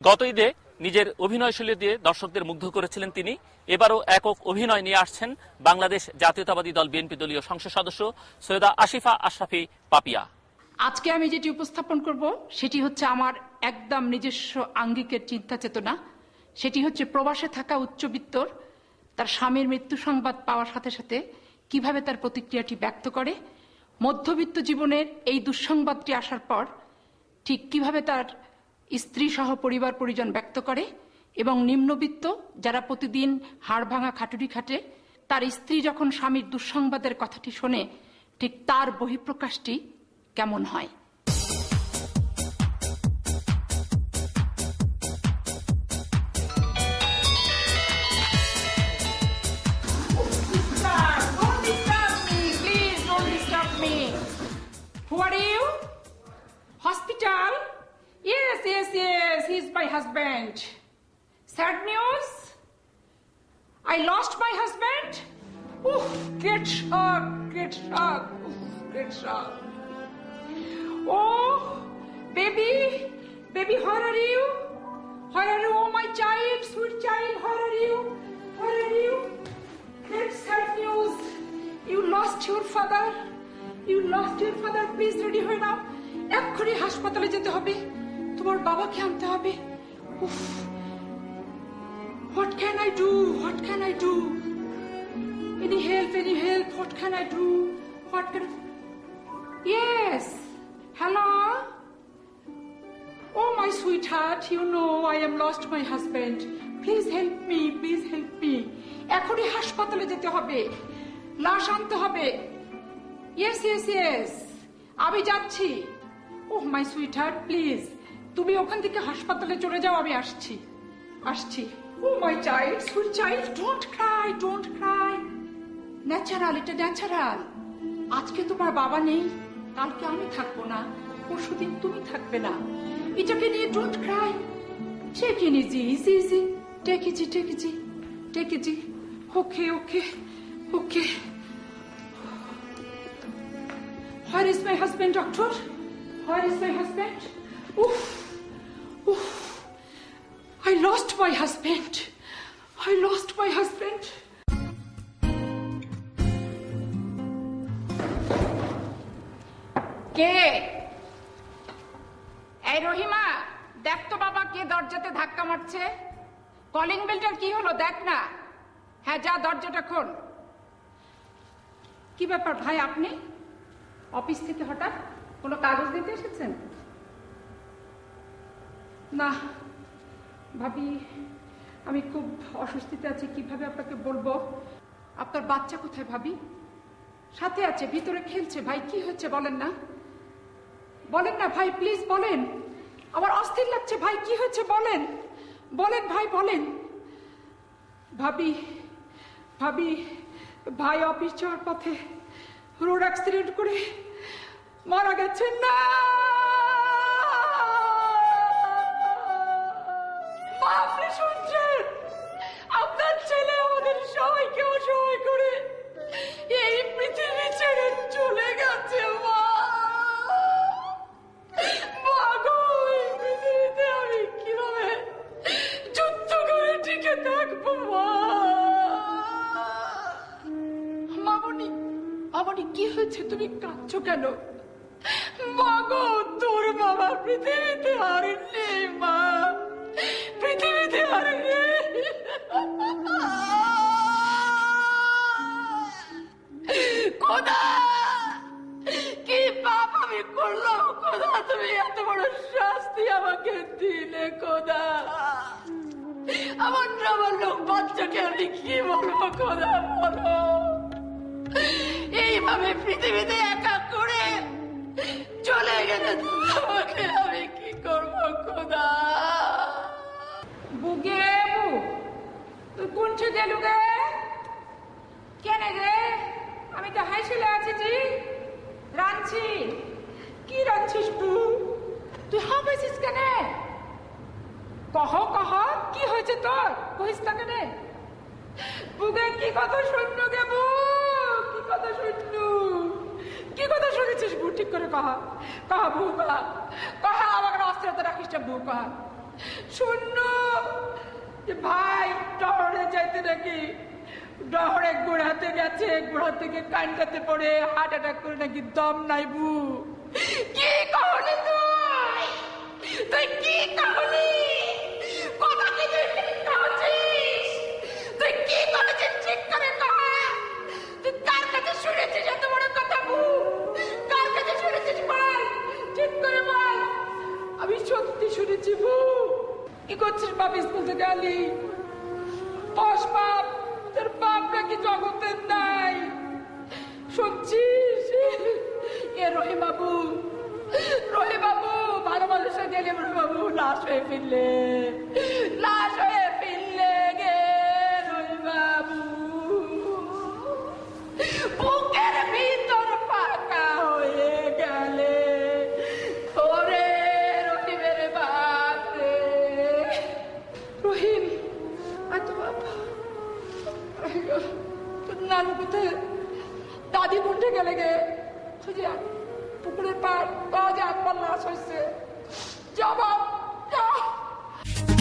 গত ঈদে নিজের অভিনয়শৈলী দিয়ে দর্শকদের মুগ্ধ করেছিলেন তিনি। এবারও একক অভিনয় নিয়ে আসছেন বাংলাদেশ জাতীয়তাবাদী দল বিএনপি দলীয় সংসদ সদস্য সৈয়দা আশিফা আশরাফি পাপিয়া। আজকে আমি যেটি উপস্থাপন করব, সেটি হচ্ছে আমার একদম নিজস্ব আঙ্গিকের চিন্তা চেতনা সেটি হচ্ছে প্রবাসে থাকা উচ্চবিত্তর, তার স্বামীর মৃত্যু সংবাদ পাওয়ার সাথে সাথে কীভাবে তার প্রতিক্রিয়াটি ব্যক্ত করে, মধ্যবিত্ত জীবনের এই দুঃসংবাদটি আসার পর ঠিক কীভাবে তার স্ত্রী সহ পরিবার পরিজন ব্যক্ত করে এবং নিম্নবিত্ত যারা প্রতিদিন হাড় ভাঙা খাটুরি খাটে, তার স্ত্রী যখন স্বামীর দুঃসংবাদের কথাটি শোনে, ঠিক তার বহিঃপ্রকাশটি কেমন হয়? yes, he's my husband. Sad news? I lost my husband? Oof, great shock, great shock, Oof, great shock. Oh, baby, baby, where are you? Where are you? Oh, my child, sweet child, where are you? Where are you? Great sad news. You lost your father. You lost your father. Please ready হয়ে নাও এক্ষুনি হাসপাতালে যেতে হবে তোমার বাবাকে আনতে হবে। Oof what can I do what can I do any help any help what can I do hello oh my sweetheart you know I am lost my husband please help me please help me এখনই হাসপাতালে যেতে হবে। লাশ আনতে হবে। Yes yes yes আমি যাচ্ছি। Oh my sweet heart please তুমি ওখান থেকে হাসপাতালে চলে যাও আমি আসছি। আসছি। ও my child sweet child don't cry don't cry natural এটা ন্যাচারাল আজকে তোমার বাবা নেই কালকে আমি থাকব না পরশুদিন তুমি থাকবে না। এটাকে নিয়ে don't cry take in easy easy easy take easy take easy take easy okay okay okay Where is my husband, doctor Where is my? Oof, oof. I lost my husband. I lost my husband. কে? এই রহিমা, দেখ তো বাবা কে দরজাতে ধাক্কা মারছে। Calling বেলটার কি হলো দেখ না। হ্যাঁ যা দরজাটা খোল। কি ব্যাপার ভাই আপনি? অফিস থেকে হঠাৎ কোনো কাগজ দিতে এসেছেন? না ভাবি, আমি খুব অস্বস্তিতে আছি, কীভাবে আপনাকে বলব? আপনার বাচ্চা কোথায় ভাবি? সাথে আছে, ভিতরে খেলছে। ভাই, কি হচ্ছে বলেন না? বলেন না ভাই প্লিজ বলেন। আমার অস্থির লাগছে ভাই, কি হচ্ছে বলেন? বলেন ভাই, বলেন। ভাবি ভাবি, ভাই অফিস যাওয়ার পথে রোড অ্যাক্সিডেন্ট করে মারা গেছেন না! তুমি কাঁদছো কেন? মা গো, তোর বাবা পৃথিবীতে আর নেই মা। পৃথিবীতে আর নেই কি পাপ আমি করলাম, খোদা। তুমি এত বড় শাস্তি আমাকে দিলে, খোদা। আমার আমার লোক বাচ্চাকে আমি কি বলব, খোদা, বলো। এইভাবে পৃথিবীতে একা করে চলে গেলে আমাকে আমি কি করব, খোদা? বুগে বু তুই কোন গেলু গে কেন রে? আমি তো হাইছিলে আছি, জি। রাঁধছি। কি রাঁধছিস তুই তুই হা পাইছিস কেন? কহ কহ, কি হয়েছে তোর? কহিস না কেন? বুকে কি কথা শূন্য গে বু কি কথা শুনেছিস ঠিক করে কহা। কহা কহা। কহা আমাকে রাখিস কহা। শূন্য। ভাই টহরে যাইতে নাকি? ডহরে গোড়াতে গেছে, গোড়া থেকে কানটাতে পড়ে, হার্ট অ্যাটাক করে নাকি দম নাই বু? কি কারণে কি করছিস বাপ স্কুল থেকে আলি বস বাপ তোর বাপ নাকি জগতের নাই? শুনছিস? এ রহি বাবু রহি বাবু ভালো মানুষের গেলে রহি বাবু লাশ হয়ে ফিরলে। নানু কোথায় দাদি কোনটা গেলে গে। খুঁজে পুকুরের পাড় পাওয়া যায় আব্বার লাশ হয়েছে জবাব